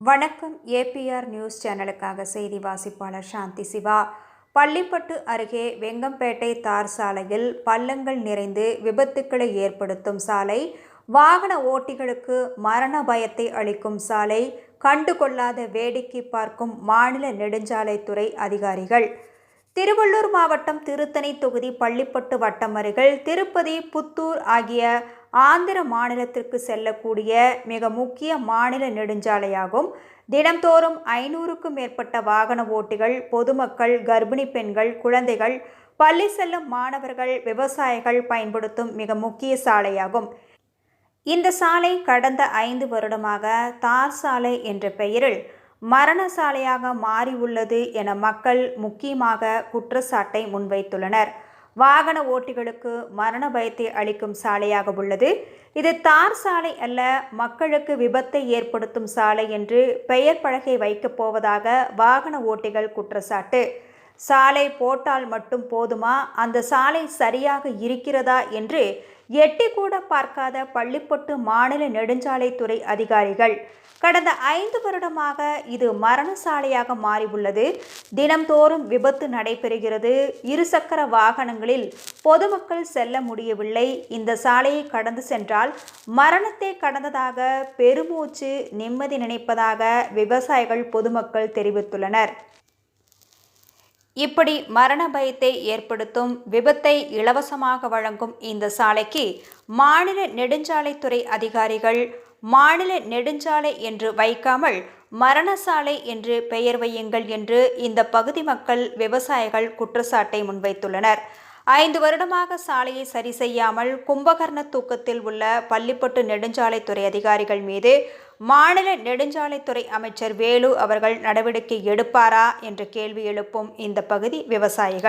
வணக்கம். APR news சேனலுக்காக செய்தி வாசிப்பாளர் சாந்தி சிவா. பள்ளிப்பட்டு அருகே வெங்கம்பேட்டை தார் சாலையில் பள்ளங்கள் நிறைந்து விபத்துக்களை ஏற்படுத்தும் சாலை வாகன ஓட்டிகளுக்கு மரண பயத்தை அளிக்கும் சாலை கண்டுகொள்ளாத வேடிக்கை பார்க்கும் மாநில நெடுஞ்சாலைத்துறை அதிகாரிகள். திருவள்ளூர் மாவட்டம் திருத்தணி தொகுதி பள்ளிப்பட்டு வட்டம் அருகில் திருப்பதி புத்தூர் ஆகிய ஆந்திர மாநிலத்திற்கு செல்லக்கூடிய மிக முக்கிய மாநில நெடுஞ்சாலையாகும். தினம்தோறும் ஐநூறுக்கும் மேற்பட்ட வாகன ஓட்டிகள் பொதுமக்கள் கர்ப்பிணி பெண்கள் குழந்தைகள் பள்ளி செல்லும் மாணவர்கள் விவசாயிகள் பயன்படுத்தும் மிக முக்கிய சாலையாகும். இந்த சாலை கடந்த ஐந்து வருடமாக தார் சாலை என்ற பெயரில் மரண சாலையாக மாறியுள்ளது என மக்கள் முக்கியமாக குற்றச்சாட்டை முன்வைத்துள்ளனர். வாகன ஓட்டிகளுக்கு மரண பயத்தை அளிக்கும் சாலையாக உள்ளது. இது தார் சாலை அல்ல மக்களுக்கு விபத்தை ஏற்படுத்தும் சாலை என்று பெயர் பலகை வைக்கப் போவதாக வாகன ஓட்டிகள் குற்றச்சாட்டு. சாலை போட்டால் மட்டும் போதுமா? அந்த சாலை சரியாக இருக்கிறதா? என்று எட்டி கூட பார்க்காத பள்ளிப்பட்டு மாநில நெடுஞ்சாலைத்துறை அதிகாரிகள். கடந்த ஐந்து வருடமாக இது மரண சாலையாக மாறியுள்ளது. தினம்தோறும் விபத்து நடைபெறுகிறது. இருசக்கர வாகனங்களில் பொதுமக்கள் செல்ல முடியவில்லை. இந்த சாலையை கடந்து சென்றால் மரணத்தை கடந்ததாக பெருமூச்சு நிம்மதி நினைப்பதாக விவசாயிகள் பொதுமக்கள் தெரிவித்துள்ளனர். இப்படி மரண பயத்தை ஏற்படுத்தும் விபத்தை இலவசமாக வழங்கும் இந்த சாலைக்கு மாநில நெடுஞ்சாலைத்துறை அதிகாரிகள் மாநில நெடுஞ்சாலை என்று வைக்காமல் மரணசாலை என்று பெயர் வையுங்கள் என்று இந்த பகுதி மக்கள் விவசாயிகள் குற்றச்சாட்டை முன்வைத்துள்ளனர். ஐந்து வருடமாக சாலையை சரி செய்யாமல் கும்பகர்ண தூக்கத்தில் உள்ள பள்ளிப்பட்டு நெடுஞ்சாலைத்துறை அதிகாரிகள் மீது மாநில நெடுஞ்சாலைத்துறை அமைச்சர் வேலு அவர்கள் நடவடிக்கை எடுப்பாரா என்ற கேள்வி எழுப்பும் இந்த பகுதி விவசாயிகள்.